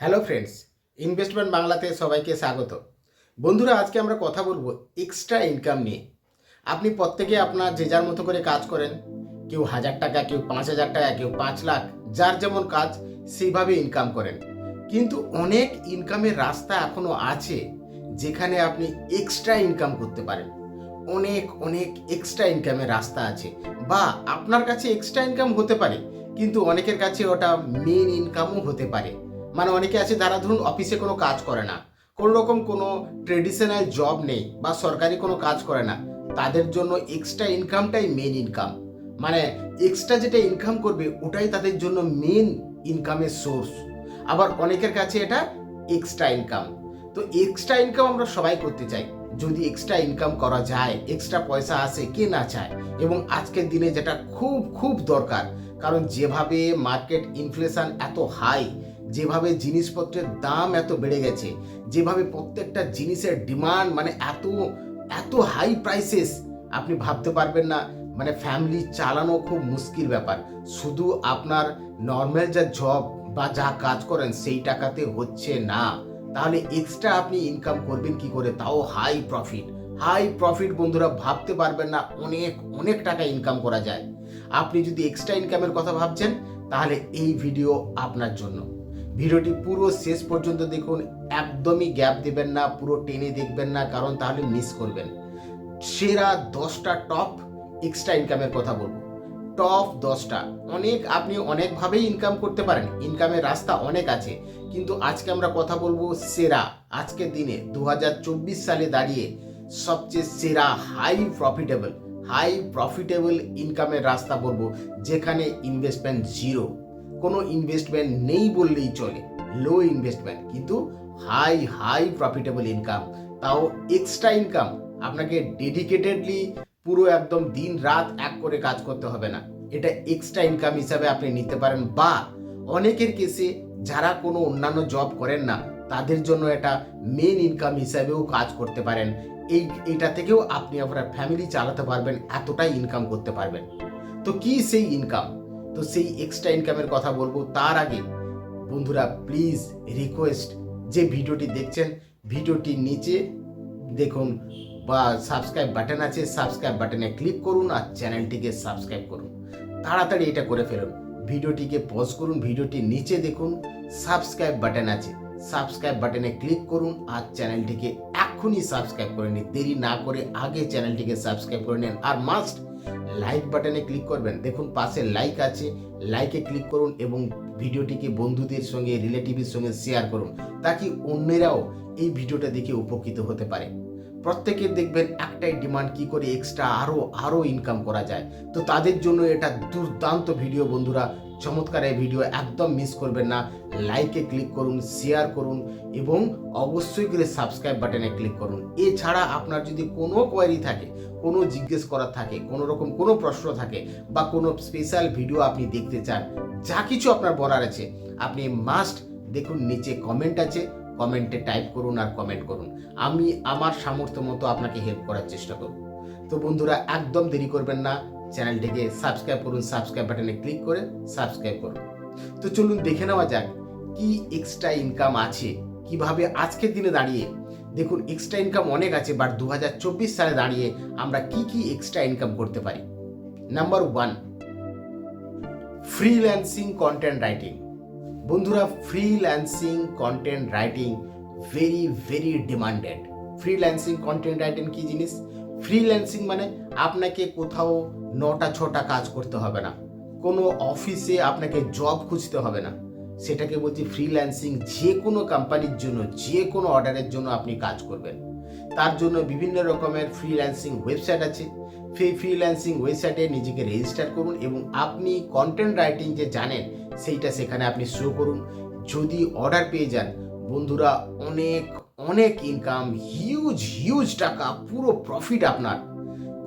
Hello friends, investment বাংলাতে সবাইকে স্বাগত। বন্ধুরা, আজকে আমরা কথা বলব এক্সট্রা ইনকাম নিয়ে। আপনি প্রত্যেকে আপনার যে যার মতো করে কাজ করেন, কেউ হাজার টাকা, কেউ পাঁচ হাজার টাকা, কেউ পাঁচ লাখ, যার যেমন কাজ, সেইভাবে ইনকাম করেন। কিন্তু অনেক ইনকামের রাস্তা এখনও আছে যেখানে আপনি এক্সট্রা ইনকাম করতে পারেন। অনেক অনেক এক্সট্রা ইনকামের রাস্তা আছে। বা আপনার কাছে এক্সট্রা ইনকাম হতে পারে, কিন্তু অনেকের কাছে ওটা মেন ইনকামও হতে পারে। মানে অনেকে আছে যারা ধরুন অফিসে কোনো কাজ করে না। কোনো রকম কোনো ট্রেডিশনাল জব নেই বা সরকারি কোনো কাজ করে না। তাদের জন্য এক্সট্রা ইনকামটাই মেন ইনকাম মানে এক্সট্রা যেটা ইনকাম করবে, ওটাই তাদের জন্য মেন ইনকামের সোর্স আবার অনেকের কাছে এটা এক্সট্রা ইনকাম তো এক্সট্রা ইনকাম আমরা সবাই করতে চাই। যদি এক্সট্রা ইনকাম করা যায় এক্সট্রা পয়সা আসে, কে না চায়? এবং আজকের দিনে যেটা খুব খুব দরকার। কারণ যেভাবে মার্কেট ইনফ্লেশন এত হাই যেভাবে জিনিসপত্রের দাম এত বেড়ে গেছে, যেভাবে প্রত্যেকটা জিনিসের ডিমান্ড মানে এত এত হাই প্রাইসেস আপনি ভাবতে পারবেন না। মানে ফ্যামিলি চালানো খুব মুশকিল ব্যাপার। শুধু আপনার নর্মাল যা জব বা যা কাজ করেন, সেই টাকাতে হচ্ছে না। তাহলে এক্সট্রা আপনি ইনকাম করবেন কি করে? তাও হাই প্রফিট হাই প্রফিট বন্ধুরা, ভাবতে পারবেন না অনেক অনেক টাকা ইনকাম করা যায়। আপনি যদি এক্সট্রা ইনকামের কথা ভাবছেন, তাহলে এই ভিডিও আপনার জন্য। ভিডিওটি পুরো শেষ পর্যন্ত দেখুন। একদমই গ্যাপ দেবেন না, পুরো টেনে দেখবেন না, কারণ তাহলে মিস করবেন। সেরা দশটা টপ এক্সট্রা ইনকামের কথা বলব। টপ দশটা। অনেক, আপনি অনেকভাবেই ইনকাম করতে পারেন। ইনকামের রাস্তা অনেক আছে। কিন্তু আজকে আমরা কথা বলব সেরা। আজকের দিনে দু হাজার চব্বিশ সালে দাঁড়িয়ে সবচেয়ে সেরা হাই প্রফিটেবল হাই প্রফিটেবল ইনকামের রাস্তা বলব, যেখানে ইনভেস্টমেন্ট জিরো কোনো ইনভেস্টমেন্ট নেই বললেই চলে লো ইনভেস্টমেন্ট কিন্তু হাই হাই প্রফিটেবল ইনকাম তাও এক্সট্রা ইনকাম আপনাকে ডেডিকেটেডলি পুরো একদম দিন রাত এক করে কাজ করতে হবে না। এটা এক্সট্রা ইনকাম হিসাবে আপনি নিতে পারেন বা অনেকের কেসে যারা কোনো অন্যান্য জব করেন না, তাদের জন্য এটা মেন ইনকাম হিসাবেও কাজ করতে পারেন। এই, এটা থেকেও আপনি আপনার ফ্যামিলি চালাতে পারবেন, এতটাই ইনকাম করতে পারবেন। তো কি সেই ইনকাম তো সেই এক্সট্রা ইনকামের কথা বলব। তার আগে বন্ধুরা প্লিজ রিকোয়েস্ট যে ভিডিওটি দেখছেন ভিডিওটির নিচে দেখুন বা সাবস্ক্রাইব বাটন আছে সাবস্ক্রাইব বাটনে ক্লিক করুন আর চ্যানেলটিকে সাবস্ক্রাইব করুন। তাড়াতাড়ি এটা করে ফেলুন। ভিডিওটিকে পজ করুন ভিডিওটির নিচে দেখুন সাবস্ক্রাইব বাটন আছে। সাবস্ক্রাইব বাটনে ক্লিক করুন আর চ্যানেলটিকে এক্ষুনি সাবস্ক্রাইব করে নিন। দেরি না করে আগে চ্যানেলটিকে সাবস্ক্রাইব করে নিন। আর মাস্ট লাইক বাটনে ক্লিক করবেন। দেখুন, পাশে লাইক আছে। লাইকে ক্লিক করুন এবং ভিডিওটিকে বন্ধুদের সঙ্গে রিলেটিভের সঙ্গে শেয়ার করুন। তাকে অন্যেরাও এই ভিডিওটা দেখে উপকৃত হতে পারে। প্রত্যেকের দেখবেন একটাই ডিমান্ড কি করে এক্সট্রা আরও আরও ইনকাম করা যায়। তো তাদের জন্য এটা দুর্দান্ত ভিডিও বন্ধুরা। চমৎকার এই ভিডিও একদম মিস করবেন না। লাইকে ক্লিক করুন শেয়ার করুন এবং অবশ্যই করে সাবস্ক্রাইব বাটনে ক্লিক করুন। এছাড়া আপনার যদি কোনো কোয়ারি থাকে, কোনো জিজ্ঞেস করার থাকে, কোনো রকম কোনো প্রশ্ন থাকে বা কোনো স্পেশাল ভিডিও আপনি দেখতে চান, যা কিছু আপনার বলার আছে, আপনি মাস্ট দেখুন, নিচে কমেন্ট আছে কমেন্টে টাইপ করুন আর কমেন্ট করুন। আমি আমার সামর্থ্য মতো আপনাকে হেল্প করার চেষ্টা করব। তো বন্ধুরা, একদম দেরি করবেন না। চ্যানেলটিকে সাবস্ক্রাইব করুন, সাবস্ক্রাইব বাটনে ক্লিক করে সাবস্ক্রাইব করুন। তো চলুন দেখে নেওয়া যাক কি এক্সট্রা ইনকাম আছে, কীভাবে আজকের দিনে দাঁড়িয়ে। দেখুন এক্সট্রা ইনকাম অনেক আছে বাট দু সালে দাঁড়িয়ে আমরা কি কি এক্সট্রা ইনকাম করতে পারি? Number one freelancing content writing বন্ধুরা freelancing content writing very very demanded freelancing content writing কি জিনিস? ফ্রিল্যান্সিং মানে আপনাকে কোথাও নটা ছটা কাজ করতে হবে না। কোনো অফিসে আপনাকে জব খুঁজতে হবে না। সেটাকে বলছি ফ্রিল্যান্সিং যে কোনো কোম্পানির জন্য, যে কোনো অর্ডারের জন্য আপনি কাজ করবেন। তার জন্য বিভিন্ন রকমের ফ্রিল্যান্সিং ওয়েবসাইট আছে। সেই ফ্রিল্যান্সিং ওয়েবসাইটে নিজেকে রেজিস্টার করুন এবং আপনি কন্টেন্ট রাইটিং যে জানেন, সেইটা সেখানে আপনি শো করুন। যদি অর্ডার পেয়ে যান, বন্ধুরা অনেক অনেক ইনকাম হিউজ হিউজ টাকা, পুরো প্রফিট আপনার।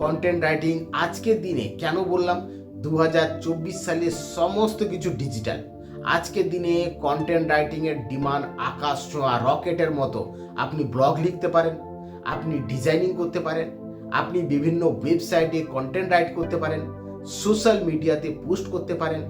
কন্টেন্ট রাইটিং আজকের দিনে, কেন বললাম? দু হাজার চব্বিশ সালে সমস্ত কিছু ডিজিটাল আজকের দিনে কন্টেন্ট রাইটিংয়ের ডিমান্ড আকাশ ছোঁয়া রকেটের মতো। আপনি ব্লগ লিখতে পারেন, আপনি ডিজাইনিং করতে পারেন, আপনি বিভিন্ন ওয়েবসাইটে কন্টেন্ট রাইট করতে পারেন সোশ্যাল মিডিয়াতে পোস্ট করতে পারেন।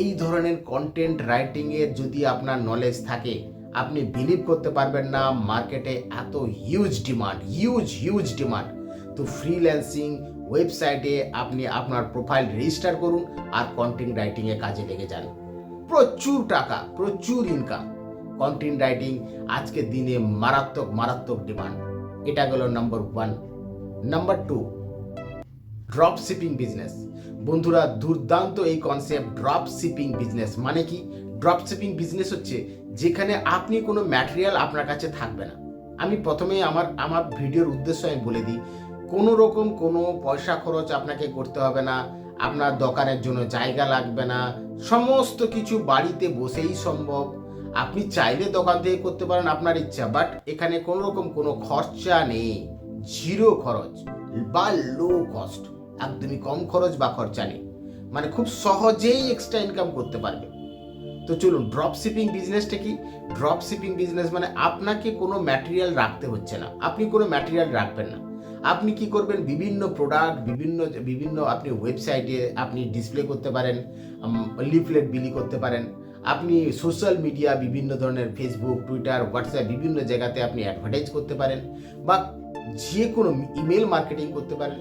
এই ধরনের কন্টেন্ট রাইটিংয়ের যদি আপনার নলেজ থাকে আপনি বিলিভ করতে পারবেন না মার্কেটে এত huge demand huge huge demand তো ফ্রিল্যান্সিং ওয়েবসাইটে আপনি আপনার প্রোফাইল রেজিস্টার করুন আর কন্টেন্ট রাইটিংয়ে কাজে লেগে যান। প্রচুর টাকা, প্রচুর ইনকাম কন্টেন্ট রাইটিং আজকের দিনে মারাত্মক মারাত্মক ডিমান্ড এটা গেল number one number two drop shipping business বন্ধুরা, দুর্দান্ত এই কনসেপ্ট ড্রপ শিপিং বিজনেস মানে কি? ড্রপ শিপিং বিজনেস হচ্ছে যেখানে আপনি কোনো ম্যাটেরিয়াল আপনার কাছে থাকবে না। আমি প্রথমে আমার আমার ভিডিওর উদ্দেশ্য আমি বলে দিই, কোনো রকম কোনো পয়সা খরচ আপনাকে করতে হবে না, আপনার দোকানের জন্য জায়গা লাগবে না, সমস্ত কিছু বাড়িতে বসেই সম্ভব। আপনি চাইলে দোকান থেকে করতে পারেন আপনার ইচ্ছা বাট এখানে কোনো রকম কোনো খরচা নেই জিরো খরচ বা লো কস্ট একদমই কম খরচ বা খরচা নেই। মানে খুব সহজেই এক্সট্রা ইনকাম করতে পারবে। তো চলুন ড্রপ শিপিং বিজনেসটা কি? ড্রপ শিপিং বিজনেস মানে আপনাকে কোনো ম্যাটেরিয়াল রাখতে হচ্ছে না। আপনি কোনো ম্যাটেরিয়াল রাখবেন না। আপনি কি করবেন? বিভিন্ন প্রোডাক্ট বিভিন্ন বিভিন্ন আপনি ওয়েবসাইটে আপনি ডিসপ্লে করতে পারেন লিফলেট বিলি করতে পারেন। আপনি সোশ্যাল মিডিয়া বিভিন্ন ধরনের ফেসবুক টুইটার হোয়াটসঅ্যাপ বিভিন্ন জায়গাতে আপনি অ্যাডভার্টাইজ করতে পারেন বা যে কোনো ইমেল মার্কেটিং করতে পারেন।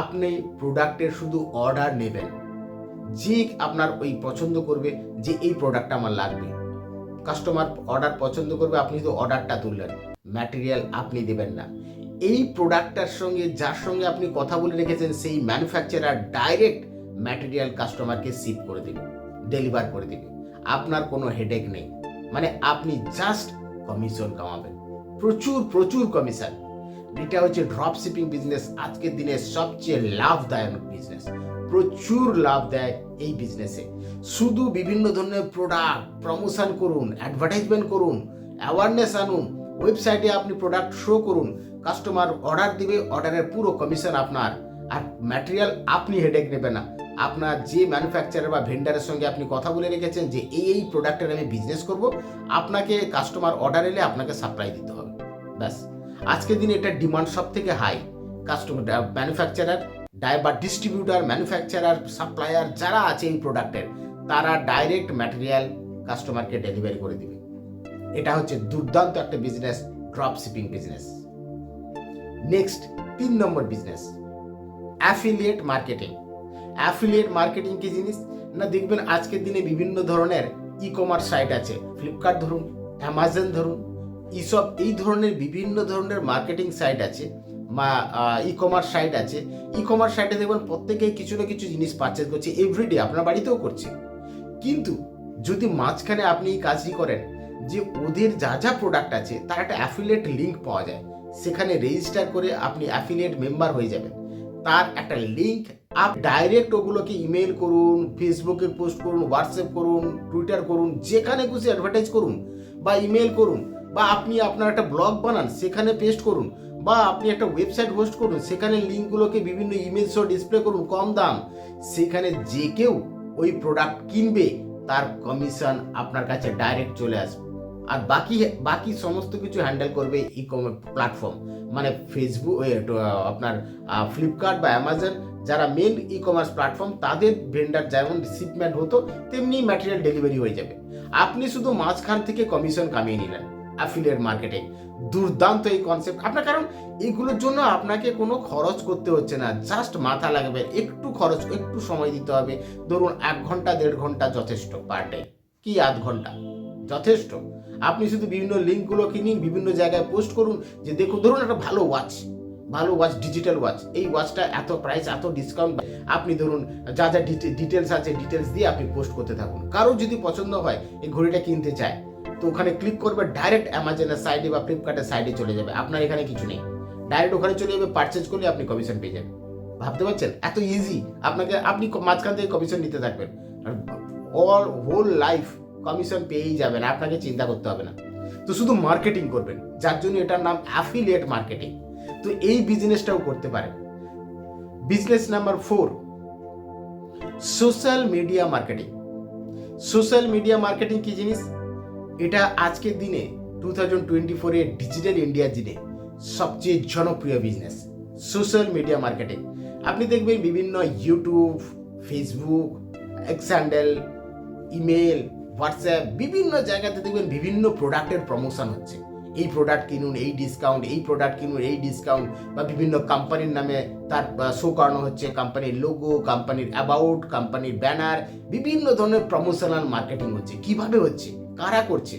আপনি প্রোডাক্টের শুধু অর্ডার নেবেন। যে আপনার ওই পছন্দ করবে যে এই প্রোডাক্টটা আমার লাগবে। কাস্টমার অর্ডার পছন্দ করবে, আপনি তো অর্ডারটা তুললেন। ম্যাটেরিয়াল আপনি দেবেন না। এই প্রোডাক্টটার সঙ্গে, যার সঙ্গে আপনি কথা বলে রেখেছেন, সেই ম্যানুফ্যাকচারার ডাইরেক্ট ম্যাটেরিয়াল কাস্টমারকে শিপ করে দেবে ডেলিভার করে দেবে। আপনার কোনো হেডেক নেই। মানে আপনি জাস্ট কমিশন কামাবেন। প্রচুর প্রচুর কমিশন এটা হচ্ছে ড্রপ শিপিং বিজনেস আজকের দিনে সবচেয়ে লাভদায়ক বিজনেস প্রচুর লাভ দেয় এই বিজনেসে শুধু বিভিন্ন ধরনের প্রোডাক্ট প্রমোশন করুন অ্যাডভার্টাইজমেন্ট করুন অ্যাওয়ারনেস আনুন ওয়েবসাইটে আপনি প্রোডাক্ট শো করুন কাস্টমার অর্ডার দিবে অর্ডারের পুরো কমিশন আপনার। আর ম্যাটেরিয়াল আপনি হেডেক নেবেন না। আপনার যে ম্যানুফ্যাকচারার বা ভেন্ডারের সঙ্গে আপনি কথা বলে রেখেছেন যে এই এই প্রোডাক্টের আমি বিজনেস করব, আপনাকে কাস্টমার অর্ডার এলে আপনাকে সাপ্লাই দিতে হবে। ব্যাস। আজকের দিনে এটা ডিমান্ড সব থেকে হাই কাস্টমার ম্যানুফ্যাকচারার বা ডিস্ট্রিবিউটার ম্যানুফ্যাকচারার সাপ্লায়ার যারা আছে এই প্রোডাক্টের তারা ডাইরেক্ট ম্যাটেরিয়াল কাস্টমারকে ডেলিভারি করে দিবে। এটা হচ্ছে দুর্দান্ত একটা business drop shipping business next তিন number business affiliate marketing affiliate marketing কি জিনিস? না, দেখবেন আজকের দিনে বিভিন্ন ধরনের ই কমার্স সাইট আছে। ফ্লিপকার্ট ধরুন অ্যামাজন ধরুন এইসব এই ধরনের বিভিন্ন ধরনের মার্কেটিং সাইট আছে। ই কমার্স সাইট আছে। ই কমার্স সাইটে দেখবেন প্রত্যেকেই কিছু না কিছু জিনিস পারচেজ করছে এভরিডে আপনার বাড়িতেও করছে। কিন্তু যদি মাঝখানে আপনি এই কাজটি করেন, যে ওদের যা যা প্রোডাক্ট আছে, তার একটা অ্যাফিলিয়েট লিঙ্ক পাওয়া যায়। সেখানে রেজিস্টার করে আপনি অ্যাফিলিয়েট মেম্বার হয়ে যাবেন। তার একটা লিঙ্ক আপ ডাইরেক্ট ওগুলোকে ইমেল করুন ফেসবুকে পোস্ট করুন হোয়াটসঅ্যাপ করুন টুইটার করুন, যেখানে খুশি অ্যাডভার্টাইজ করুন, বা ইমেল করুন, বা আপনি আপনার একটা ব্লগ বানান, সেখানে পেস্ট করুন। বা আপনি একটা ওয়েবসাইট হোস্ট করুন, সেখানে লিঙ্কগুলোকে বিভিন্ন ইমেজ সহ ডিসপ্লে করুন কম দাম, সেখানে যে কেউ ওই প্রোডাক্ট কিনবে, তার কমিশন আপনার কাছে ডাইরেক্ট চলে আসবে। আর বাকি বাকি সমস্ত কিছু হ্যান্ডেল করবে ই কমার্স প্ল্যাটফর্ম মানে ফেসবুক আপনার ফ্লিপকার্ট বা অ্যামাজন যারা মেন ই কমার্স প্ল্যাটফর্ম তাদের ভেন্ডার যেমন শিপমেন্ট হতো, তেমনি ম্যাটেরিয়াল ডেলিভারি হয়ে যাবে। আপনি শুধু মাঝখান থেকে কমিশন কামিয়ে নিলেন। অ্যাফিলিয়েট মার্কেটিং দুর্দান্ত এই কনসেপ্ট আপনার কারণ এইগুলোর জন্য আপনাকে কোনো খরচ করতে হচ্ছে না। জাস্ট মাথা লাগবে, একটু খরচ, একটু সময় দিতে হবে। ধরুন, এক ঘণ্টা, দেড় ঘণ্টা যথেষ্ট পার ডে কি আধ ঘণ্টা? যথেষ্ট। আপনি শুধু বিভিন্ন লিঙ্কগুলো কিনুন, বিভিন্ন জায়গায় পোস্ট করুন, যে দেখুন, ধরুন একটা ভালো ওয়াচ ভালো ওয়াচ ডিজিটাল ওয়াচ এই ওয়াচটা এত প্রাইস এত ডিসকাউন্ট আপনি ধরুন, যা যা ডিটেলস আছে ডিটেলস দিয়ে আপনি পোস্ট করতে থাকুন। কারও যদি পছন্দ হয়, এই ঘড়িটা কিনতে চায় তো ওখানে ক্লিক করবে ডাইরেক্ট অ্যামাজনের সাইডে বা ফ্লিপকার্টের সাইডে চলে যাবে। আপনার এখানে কিছু নেই। ডাইরেক্ট ওখানে চলে যাবে পারচেজ করলে আপনি কমিশন পেয়ে যাবেন। ভাবতে পারছেন? এত ইজি আপনাকে, আপনি মাঝখান থেকে কমিশন নিতে থাকবেন। অল হোল লাইফ কমিশন পেয়েই যাবেন, আপনাকে চিন্তা করতে হবে না। তো শুধু মার্কেটিং করবেন, যার জন্য এটার নাম অ্যাফিলিয়েট মার্কেটিং তো এই বিজনেসটাও করতে পারেন। Business number four social media marketing social media marketing কি জিনিস? এটা আজকের দিনে টু থাউজেন্ড টোয়েন্টি ফোরের ডিজিটাল ইন্ডিয়ার দিনে সবচেয়ে জনপ্রিয় বিজনেস সোশ্যাল মিডিয়া মার্কেটিং আপনি দেখবেন বিভিন্ন YouTube Facebook X handle email WhatsApp বিভিন্ন জায়গাতে দেখবেন বিভিন্ন প্রোডাক্টের প্রমোশন হচ্ছে। এই প্রোডাক্ট কিনুন, এই ডিসকাউন্ট এই প্রোডাক্ট কিনুন, এই ডিসকাউন্ট বা বিভিন্ন কোম্পানির নামে তার শো করানো হচ্ছে। কোম্পানির লোগো কোম্পানির অ্যাবাউট কোম্পানির ব্যানার বিভিন্ন ধরনের প্রমোশনাল মার্কেটিং হচ্ছে। কীভাবে হচ্ছে? কারা করছে?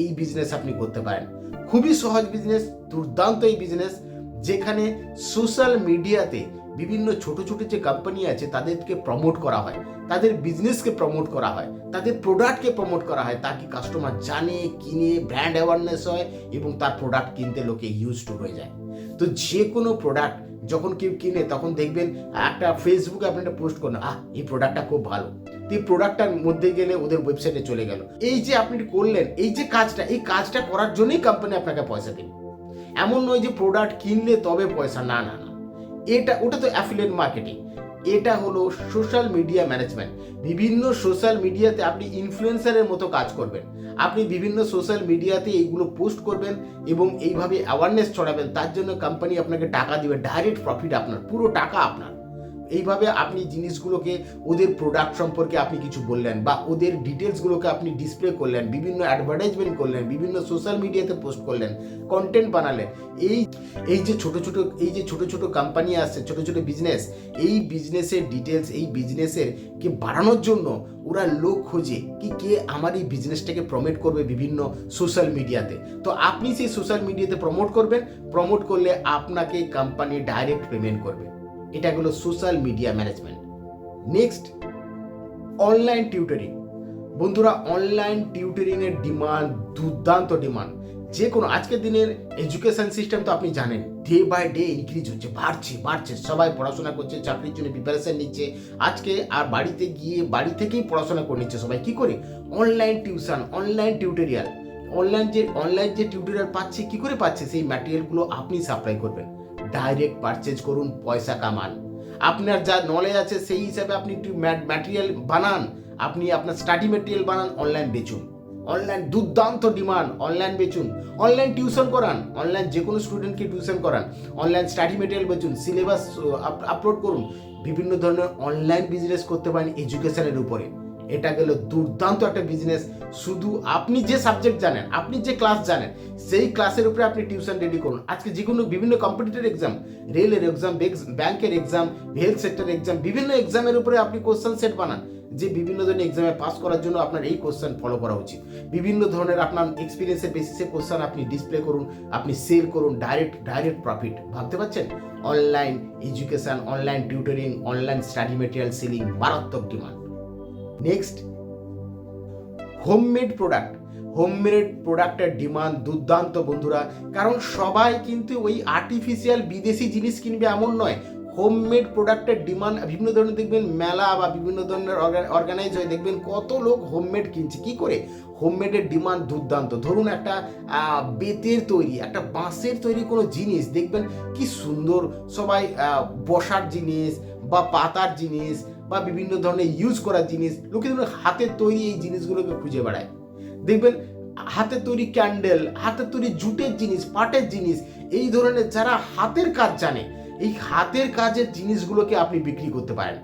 এই বিজনেস আপনি করতে পারেন। খুবই সহজ বিজনেস দুর্দান্ত এই বিজনেস যেখানে সোশ্যাল মিডিয়াতে বিভিন্ন ছোট ছোট যে কোম্পানি আছে, তাদেরকে প্রমোট করা হয়। তাদের বিজনেসকে প্রমোট করা হয়। তাদের প্রোডাক্টকে প্রমোট করা হয়। তাকে কাস্টমার জানে, কিনে ব্র্যান্ড অ্যাওয়ারনেস হয় এবং তার প্রোডাক্ট কিনতে লোকে ইউজ টু হয়ে যায়। তো যে কোনো প্রোডাক্ট যখন কেউ কিনে, তখন দেখবেন একটা ফেসবুকে আপনি একটা পোস্ট করেন আহ, এই প্রোডাক্টটা খুব ভালো। এই প্রোডাক্টটার মধ্যে গেলে ওদের ওয়েবসাইটে চলে গেল। এই যে আপনি করলেন, এই যে কাজটা, এই কাজটা করার জন্যই কোম্পানি আপনাকে পয়সা দেবে। এমন নয় যে প্রোডাক্ট কিনলে তবে পয়সা, না না না। এটা, ওটা তো অ্যাফিলিয়েট মার্কেটিং এটা হলো সোশ্যাল মিডিয়া ম্যানেজমেন্ট বিভিন্ন সোশ্যাল মিডিয়াতে আপনি ইনফ্লুয়েন্সারের মতো কাজ করবেন। আপনি বিভিন্ন সোশ্যাল মিডিয়াতে এইগুলো পোস্ট করবেন এবং এইভাবে অ্যাওয়ারনেস ছড়াবেন, তার জন্য কোম্পানি আপনাকে টাকা দিবে ডাইরেক্ট প্রফিট আপনার, পুরো টাকা আপনার। এইভাবে আপনি জিনিসগুলোকে, ওদের প্রোডাক্ট সম্পর্কে আপনি কিছু বললেন বা ওদের ডিটেলসগুলোকে আপনি ডিসপ্লে করলেন, বিভিন্ন অ্যাডভার্টাইজমেন্ট করলেন, বিভিন্ন সোশ্যাল মিডিয়াতে পোস্ট করলেন কন্টেন্ট বানালেন। এই এই যে ছোট ছোট, এই যে ছোট ছোট কোম্পানি আসছে ছোট ছোট বিজনেস এই বিজনেসের ডিটেলস এই বিজনেসের কে বাড়ানোর জন্য ওরা লোক খোঁজে কি কে আমার এই বিজনেসটাকে প্রমোট করবে বিভিন্ন সোশ্যাল মিডিয়াতে তো আপনি সেই সোশ্যাল মিডিয়াতে প্রমোট করবেন প্রমোট করলে আপনাকে কোম্পানি ডাইরেক্ট পেমেন্ট করবে। এটা হলো social media management next online tutoring বন্ধুরা অনলাইন টিউটরিংয়ের ডিমান্ড দুর্দান্ত ডিমান্ড যে কোনো আজকের দিনের এডুকেশন সিস্টেম তো আপনি জানেন ডে বাই ডে ইনক্রিজ হচ্ছে, বাড়ছে বাড়ছে। সবাই পড়াশোনা করছে, চাকরির জন্য প্রিপারেশন নিচ্ছে। আজকে আর বাড়িতে গিয়ে, বাড়ি থেকেই পড়াশোনা করে নিচ্ছে সবাই। কি করে? Online tuition online tutorial online যে অনলাইন যে টিউটোরিয়াল পাচ্ছে, কি করে পাচ্ছে? সেই ম্যাটেরিয়ালগুলো আপনি সাপ্লাই করবেন। ডাইরেক্ট পারচেজ করুন, পয়সা কামান। আপনার যা নলেজ আছে সেই হিসাবে আপনি একটু ম্যাটেরিয়াল বানান, আপনি আপনার স্টাডি ম্যাটেরিয়াল বানান অনলাইন বেচুন। অনলাইন দুর্দান্ত ডিমান্ড অনলাইন বেচুন। অনলাইন টিউশন করান অনলাইন যে কোনো স্টুডেন্টকে টিউশন করান। অনলাইন স্টাডি মেটেরিয়াল বেচুন সিলেবাস আপলোড করুন। বিভিন্ন ধরনের অনলাইন বিজনেস করতে পারেন এডুকেশনের উপরে। এটা গেল দুর্দান্ত একটা বিজনেস শুধু আপনি যে সাবজেক্ট জানেন, আপনি যে ক্লাস জানেন, সেই ক্লাসের উপরে আপনি টিউশন রেডি করুন। আজকে যে কোনো বিভিন্ন কম্পিটিটিভ এক্সাম রেলের এক্সাম ব্যাংকের এক্সাম হেলথ সেক্টর এক্সাম বিভিন্ন এক্সামের উপরে আপনি কোশ্চেন সেট বানান। যে বিভিন্ন ধরনের এক্সামে পাস করার জন্য আপনার এই কোশ্চেন ফলো করা উচিত। বিভিন্ন ধরনের আপনার এক্সপিরিয়েন্সের বেসিসে কোশ্চেন আপনি ডিসপ্লে করুন, আপনি সেল করুন ডাইরেক্ট ডাইরেক্ট প্রফিট ভাবতে পারছেন? Online education online tutoring online study material selling মারাত্মক demand next homemade product homemade প্রোডাক্টের ডিমান্ড দুর্দান্ত, বন্ধুরা। কারণ সবাই কিন্তু ওই আর্টিফিশিয়াল বিদেশি জিনিস কিনবে এমন নয়। হোমমেড প্রোডাক্টের ডিমান্ড বিভিন্ন ধরনের দেখবেন, মেলা বা বিভিন্ন ধরনের অর্গানাইজ হয়ে। দেখবেন কত লোক হোমমেড কিনছে। কি করে? হোমমেডের ডিমান্ড দুর্দান্ত। ধরুন একটা বেতের তৈরি, একটা বাঁশের তৈরি কোনো জিনিস। দেখবেন কি সুন্দর সবাই বসার জিনিস বা পাতার জিনিস বা বিভিন্ন ধরনের ইউজ করার জিনিস, লোকে দেখবেন হাতের তৈরি এই জিনিসগুলোকে খুঁজে বেড়ায়। দেখবেন, হাতের তৈরি ক্যান্ডেল হাতের তৈরি জুটের জিনিস, পাটের জিনিস, এই ধরনের যারা হাতের কাজ জানে, এই হাতের কাজের জিনিসগুলোকে আপনি বিক্রি করতে পারেন।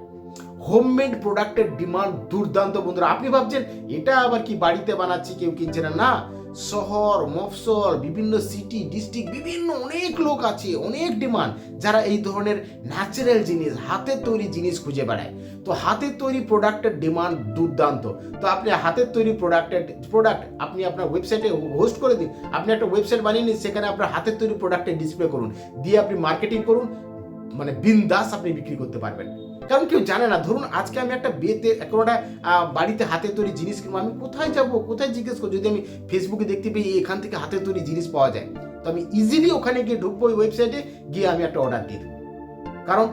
হোমমেড প্রোডাক্টের ডিমান্ড দুর্দান্ত বন্ধুরা। আপনি ভাবছেন, এটা আবার কি বাড়িতে বানাচ্ছি, কেউ কিনছে না? না শহর মফসল বিভিন্ন সিটি ডিস্ট্রিক্ট বিভিন্ন অনেক লোক আছে, অনেক ডিমান্ড যারা এই ধরনের ন্যাচারাল জিনিস, হাতের তৈরি জিনিস খুঁজে বেড়ায়। তো হাতের তৈরি প্রোডাক্টের ডিমান্ড দুর্দান্ত। তো আপনি হাতের তৈরি প্রোডাক্টের প্রোডাক্ট আপনি আপনার ওয়েবসাইটে হোস্ট করে দিন, আপনি একটা ওয়েবসাইট বানিয়ে নিন, সেখানে আপনার হাতের তৈরি প্রোডাক্টের ডিসপ্লে করুন। দিয়ে আপনি মার্কেটিং করুন মানে বিন্দাস আপনি বিক্রি করতে পারবেন। কারণ কেউ জানে না। ধরুন আজকে আমি একটা কোনো একটা বাড়িতে হাতে তৈরি জিনিস কিনবো, আমি কোথায় যাব? কোথায় জিজ্ঞেস করব? যদি আমি ফেসবুকে দেখতে পাই এখান থেকে হাতে তৈরি জিনিস পাওয়া যায়, তো আমি ইজিলি ওখানে গিয়ে ঢুকবো ওই ওয়েবসাইটে গিয়ে আমি একটা অর্ডার দিয়ে দেবো। কারণ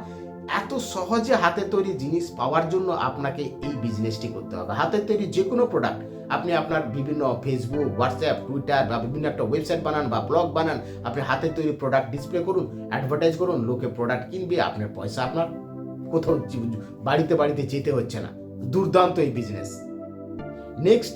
এত সহজে হাতে তৈরি জিনিস পাওয়ার জন্য আপনাকে এই বিজনেসটি করতে হবে। হাতের তৈরি যে কোনো প্রোডাক্ট আপনি আপনার বিভিন্ন ফেসবুক হোয়াটসঅ্যাপ টুইটার বা বিভিন্ন একটা ওয়েবসাইট বানান বা ব্লগ বানান, আপনি হাতের তৈরি প্রোডাক্ট ডিসপ্লে করুন অ্যাডভার্টাইজ করুন, লোকে প্রোডাক্ট কিনবে, আপনার পয়সা আপনার কোথাও বাড়িতে বাড়িতে যেতে হচ্ছে না। দুর্দান্ত এই business next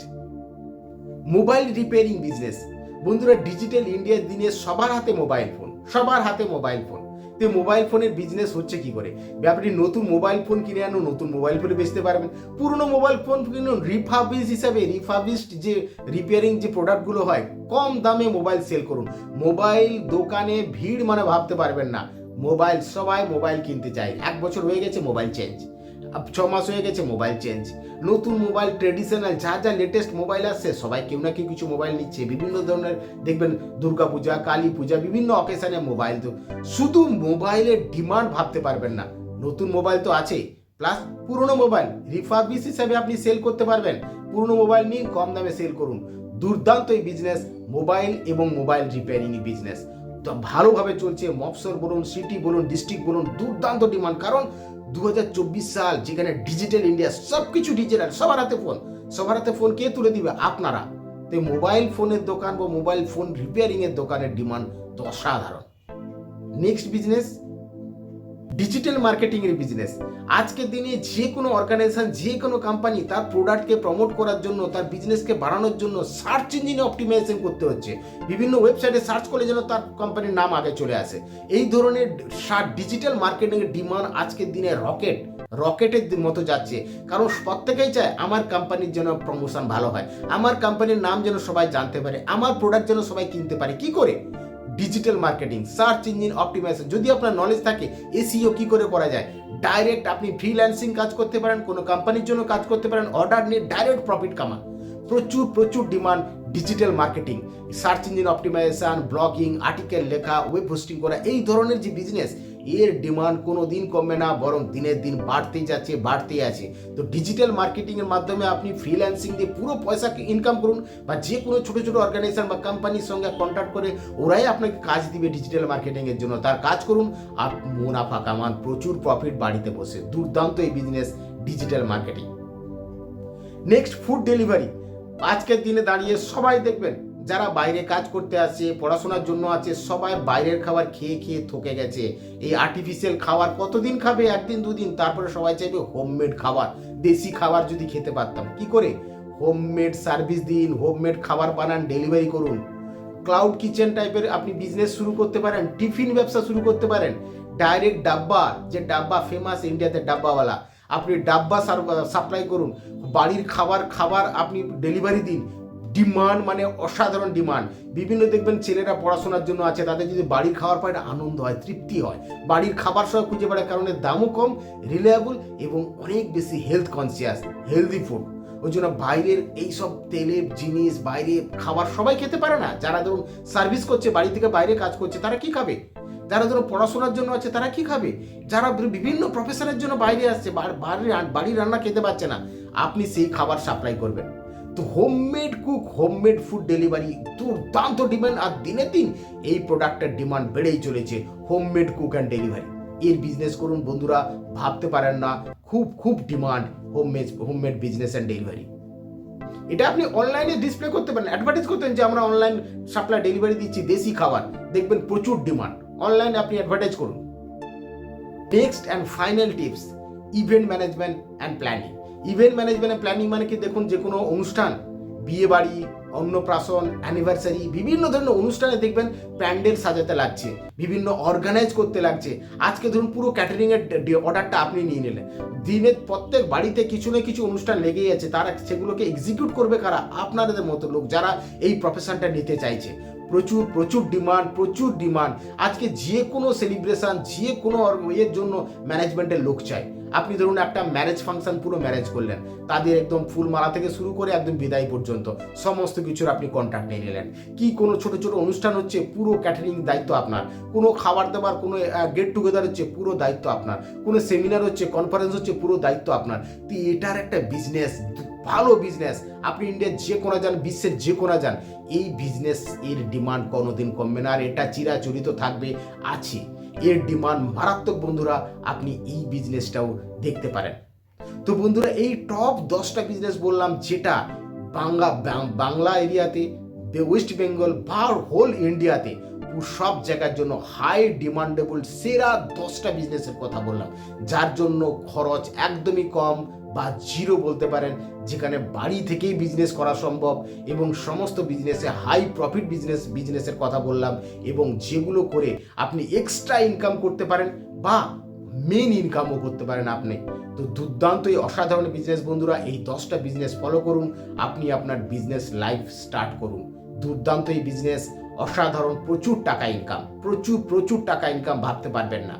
mobile repairing business বন্ধুরা ডিজিটাল ইন্ডিয়ার দিনে সবার হাতে মোবাইল ফোন সবার হাতে মোবাইল ফোন তো মোবাইল ফোনের বিজনেস হচ্ছে কি করে? আপনি নতুন মোবাইল ফোন কিনে আনুন নতুন মোবাইল ফোনে বেচতে পারবেন। পুরনো মোবাইল ফোন কিনুন রিফাবিস হিসাবে রিফাবিস্ট যে রিপেয়ারিং যে প্রোডাক্টগুলো হয়, কম দামে মোবাইল সেল করুন। মোবাইল দোকানে ভিড় মানে ভাবতে পারবেন না। মোবাইল, সবাই মোবাইল কিনতে চায়। এক বছর হয়ে গেছে মোবাইল চেঞ্জ ছ মাস হয়ে গেছে মোবাইল চেঞ্জ নতুন মোবাইল ট্রেডিশনাল যা যা লেটেস্ট মোবাইল আসছে, সবাই কেউ না কেউ কিছু মোবাইল নিচ্ছে। বিভিন্ন ধরনের, দেখবেন দুর্গা পূজা, কালী পূজা, বিভিন্ন অকেশনে মোবাইল তো, শুধু মোবাইলের ডিমান্ড ভাবতে পারবেন না। নতুন মোবাইল তো আছে প্লাস পুরনো মোবাইল রিফার্বিস হিসাবে আপনি সেল করতে পারবেন। পুরনো মোবাইল নিয়ে কম দামে সেল করুন। দুর্দান্ত এই বিজনেস মোবাইল এবং মোবাইল রিপেয়ারিং বিজনেস ভালোভাবে চলছে। মফসর বলুন, সিটি বলুন, ডিস্ট্রিক্ট বলুন, দুর্দান্ত ডিমান্ড। কারণ দু হাজার চব্বিশ সাল যেখানে ডিজিটাল ইন্ডিয়া সব কিছু ডিজিটাল, সবার হাতে ফোন। সবার হাতে ফোন কে তুলে দিবে? আপনারা। তো মোবাইল ফোনের দোকান বা মোবাইল ফোন রিপেয়ারিংয়ের দোকানের ডিমান্ড তো অসাধারণ। নেক্সট বিজনেস ডিজিটাল মার্কেটিং এর বিজনেস আজকের দিনে যে কোনো অর্গানাইজেশন যে কোনো কোম্পানি তার প্রোডাক্টকে প্রমোট করার জন্য, তার বিজনেসকে বাড়ানোর জন্য সার্চ ইঞ্জিনে অপটিমাইজেশন করতে হচ্ছে। বিভিন্ন ওয়েবসাইটে সার্চ করলে যেন তার কোম্পানির নাম আগে চলে আসে। এই ধরনের ডিজিটাল মার্কেটিং এর ডিমান্ড আজকের দিনে রকেট রকেটের মতো যাচ্ছে। কারণ প্রত্যেকেই চায় আমার কোম্পানির যেন প্রমোশন ভালো হয়, আমার কোম্পানির নাম যেন সবাই জানতে পারে, আমার প্রোডাক্ট যেন সবাই কিনতে পারে। কি করে? Digital marketing search engine optimisation যদি আপনার নলেজ থাকে এসিও কি করে করা যায়? ডাইরেক্ট আপনি ফ্রিল্যান্সিং কাজ করতে পারেন, কোনো কোম্পানির জন্য কাজ করতে পারেন অর্ডার নিয়ে ডাইরেক্ট প্রফিট কামান। প্রচুর প্রচুর demand digital marketing search engine optimisation blogging article লেখা ওয়েব হোস্টিং করা, এই ধরনের যে বিজনেস এর ডিমান্ড কোনো দিন কমবে না, বরং দিনের দিন বাড়তেই যাচ্ছে, বাড়তেই আছে। তো ডিজিটাল মার্কেটিংয়ের মাধ্যমে আপনি ফ্রিল্যান্সিং দিয়ে পুরো পয়সা ইনকাম করুন বা যে কোনো ছোটো ছোটো অর্গানাইজেশন বা কোম্পানির সঙ্গে কন্ট্যাক্ট করে ওরাই আপনাকে কাজ দিবে ডিজিটাল মার্কেটিংয়ের জন্য। তার কাজ করুন, আর মুনাফা কামান, প্রচুর প্রফিট বাড়িতে বসে। দুর্দান্ত এই business digital marketing next food delivery আজকের দিনে দাঁড়িয়ে সবাই দেখবেন যারা বাইরে কাজ করতে আসে, পড়াশোনার জন্য আছে, সবাই বাইরের খাবার খেয়ে খেয়ে থকে গেছে। এই আর্টিফিশিয়াল খাবার কতদিন খাবে? একদিন, দুদিন? তারপরে সবাই চাইবে হোমমেড খাবার, দেশি খাবার যদি খেতে পারতাম। কি করে? হোমমেড সার্ভিস দিন হোমমেড খাবার বানান ডেলিভারি করুন। ক্লাউড কিচেন টাইপের আপনি বিজনেস শুরু করতে পারেন টিফিন ব্যবসা শুরু করতে পারেন। ডাইরেক্ট ডাব্বা, যে ডাব্বা ফেমাস ইন্ডিয়াতে ডাব্বাওয়ালা, আপনি ডাব্বা সাপ্লাই করুন। বাড়ির খাবার খাবার আপনি ডেলিভারি দিন। ডিমান্ড মানে অসাধারণ ডিমান্ড বিভিন্ন দেখবেন ছেলেরা পড়াশোনার জন্য আছে, তাদের যদি বাড়ির খাবার পায় আনন্দ হয়, তৃপ্তি হয়। বাড়ির খাবার সব খুঁজে পাওয়ার কারণে দামও কম রিলায়েবল এবং অনেক বেশি হেলথ কনসিয়াস হেলদি ফুড ওই জন্য বাইরের এইসব তেলের জিনিস, বাইরে খাবার সবাই খেতে পারে না। যারা ধরুন সার্ভিস করছে, বাড়ি থেকে বাইরে কাজ করছে, তারা কি খাবে? যারা ধরুন পড়াশোনার জন্য আছে, তারা কি খাবে? যারা বিভিন্ন প্রফেশনের জন্য বাইরে আসছে বাড়ির বাড়ির রান্না খেতে পারছে না, আপনি সেই খাবার সাপ্লাই করবেন। তো homemade cook homemade food delivery দুর্দান্ত ডিমান্ড আর দিনে দিন এই প্রোডাক্টের ডিমান্ড বেড়েই চলেছে হোমমেড কুক অ্যান্ড ডেলিভারি এর বিজনেস করুন বন্ধুরা, ভাবতে পারেন না, খুব খুব demand homemade homemade business and delivery এটা আপনি অনলাইনে ডিসপ্লে করতে পারেন অ্যাডভার্টাইজ করতেন যে আমরা অনলাইন সাপ্লাই ডেলিভারি দিচ্ছি, দেশি খাবার। দেখবেন প্রচুর ডিমান্ড অনলাইনে আপনি অ্যাডভার্টাইজ করুন। Next and final tips event management and planning event management planning মানে কি দেখুন, যে কোনো অনুষ্ঠান, বিয়ে বাড়ি, অন্নপ্রাশন, অ্যানিভার্সারি, বিভিন্ন ধরনের অনুষ্ঠানে দেখবেন প্যান্ডেল সাজাতে লাগছে, বিভিন্ন অর্গানাইজ করতে লাগছে। আজকে ধরুন পুরো ক্যাটারিংয়ের অর্ডারটা আপনি নিয়ে নিলেন। দিনের প্রত্যেক বাড়িতে কিছু না কিছু অনুষ্ঠান লেগেই আছে, তারা সেগুলোকে এক্সিকিউট করবে কারা? আপনাদের মতো লোক যারা এই প্রফেশনটা নিতে চাইছে। প্রচুর প্রচুর ডিমান্ড প্রচুর ডিমান্ড আজকে যে কোনো সেলিব্রেশন যে কোনো ইয়ের জন্য ম্যানেজমেন্টের লোক চায়। আপনি ধরুন একটা ম্যারেজ ফাংশন পুরো ম্যারেজ করলেন, তাদের একদম ফুল মালা থেকে শুরু করে একদম বিদায় পর্যন্ত সমস্ত কিছুর আপনি কন্ট্যাক্ট নিয়ে নিলেন। কি কোনো ছোট ছোট অনুষ্ঠান হচ্ছে, পুরো ক্যাটারিং দায়িত্ব আপনার। কোনো খাবার দাবার, কোনো গেট টুগেদার হচ্ছে, পুরো দায়িত্ব আপনার। কোনো সেমিনার হচ্ছে কনফারেন্স হচ্ছে, পুরো দায়িত্ব আপনার। তো এটার একটা বিজনেস ভালো বিজনেস আপনি ইন্ডিয়ার যে কোনো যান, বিশ্বের যে কোনো যান, এই বিজনেস এর ডিমান্ড কোনোদিন কমবে না, আর এটা চিরাচরিত থাকবে, আছে। এর ডিমান্ড মারাত্মক বন্ধুরা আপনি এই বিজনেসটাও দেখতে পারেন। তো বন্ধুরা, এই টপ দশটা বিজনেস বললাম, যেটা বাংলা বাংলা এরিয়াতে ওয়েস্ট বেঙ্গল বা হোল ইন্ডিয়াতে সব জায়গার জন্য হাই ডিমান্ডেবল সেরা দশটা বিজনেসের কথা বললাম। যার জন্য খরচ একদমই কম বা জিরো বলতে পারেন, যেখানে বাড়ি থেকেই বিজনেস করা সম্ভব এবং সমস্ত বিজনেসে হাই প্রফিট বিজনেস বিজনেসের কথা বললাম এবং যেগুলো করে আপনি এক্সট্রা ইনকাম করতে পারেন বা মেন ইনকামও করতে পারেন আপনি। তো দুর্দান্ত এই অসাধারণ বিজনেস বন্ধুরা, এই দশটা বিজনেস ফলো করুন, আপনি আপনার বিজনেস লাইফ স্টার্ট করুন। দুর্দান্ত এই বিজনেস অসাধারণ, প্রচুর টাকা ইনকাম প্রচুর প্রচুর টাকা ইনকাম ভাবতে পারবেন না।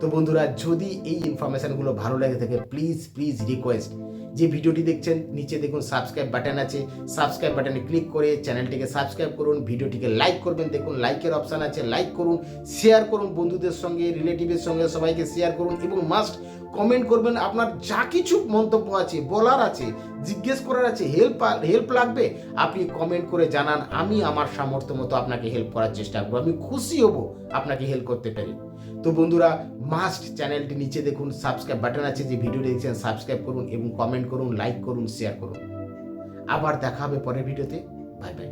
তো বন্ধুরা, যদি এই ইনফরমেশনগুলো ভালো লেগে থাকে প্লিজ প্লিজ রিকোয়েস্ট যে ভিডিওটি দেখছেন, নিচে দেখুন সাবস্ক্রাইব বাটন আছে। সাবস্ক্রাইব বাটনে ক্লিক করে চ্যানেলটিকে সাবস্ক্রাইব করুন, ভিডিওটিকে লাইক করবেন, দেখুন লাইকের অপশান আছে লাইক করুন শেয়ার করুন বন্ধুদের সঙ্গে রিলেটিভের সঙ্গে, সবাইকে শেয়ার করুন এবং মাস্ট কমেন্ট করবেন আপনার যা কিছু মন্তব্য আছে, বলার আছে, জিজ্ঞেস করার আছে হেল্প হেল্প লাগবে, আপনি কমেন্ট করে জানান, আমি আমার সামর্থ্য মতো আপনাকে হেল্প করার চেষ্টা করব, আমি খুশি হব আপনাকে হেল্প করতে পেরে। তো বন্ধুরা মাস্ট চ্যানেলটি নিচে দেখুন সাবস্ক্রাইব বাটন আছে যে ভিডিও দেখছেন সাবস্ক্রাইব করুন এবং কমেন্ট করুন লাইক করুন শেয়ার করুন। আবার দেখা হবে পরের ভিডিওতে বাই বাই